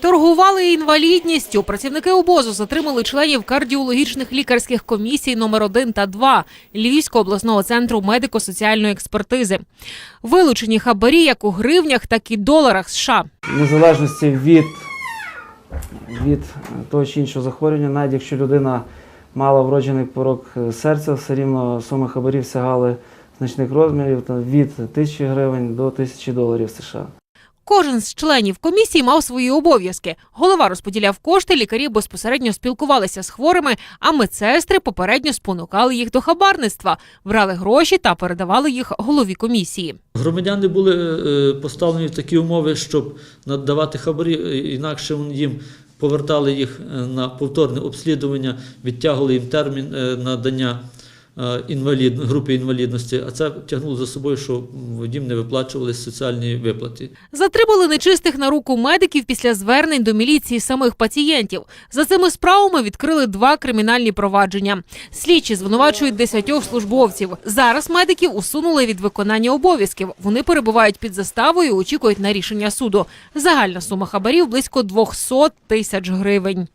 Торгували інвалідністю. Працівники обозу затримали членів кардіологічних лікарських комісій номер 1 та 2 Львівського обласного центру медико-соціальної експертизи. Вилучені хабарі як у гривнях, так і доларах США. Незалежності від, від того чи іншого захворювання, навіть якщо людина мала вроджений порок серця, все рівно суми хабарів сягали значних розмірів від тисячі гривень до тисячі доларів США. Кожен з членів комісії мав свої обов'язки. Голова розподіляв кошти, лікарі безпосередньо спілкувалися з хворими, а медсестри попередньо спонукали їх до хабарництва, брали гроші та передавали їх голові комісії. Громадяни були е, поставлені в такі умови, щоб надавати хабарі, е, інакше їм повертали їх е, на повторне обслідування, відтягували їм термін е, надання е, інвалід, групи інвалідності, а це тягнуло за собою, що м, їм не виплачувалися соціальні виплати. Затримали нечистих на руку медиків після звернень до міліції самих пацієнтів. За цими справами відкрили два кримінальні провадження. Слідчі звинувачують десятьох службовців. Зараз медиків усунули від виконання обов'язків. Вони перебувають під заставою, очікують на рішення суду. Загальна сума хабарів близько 200 тисяч гривень.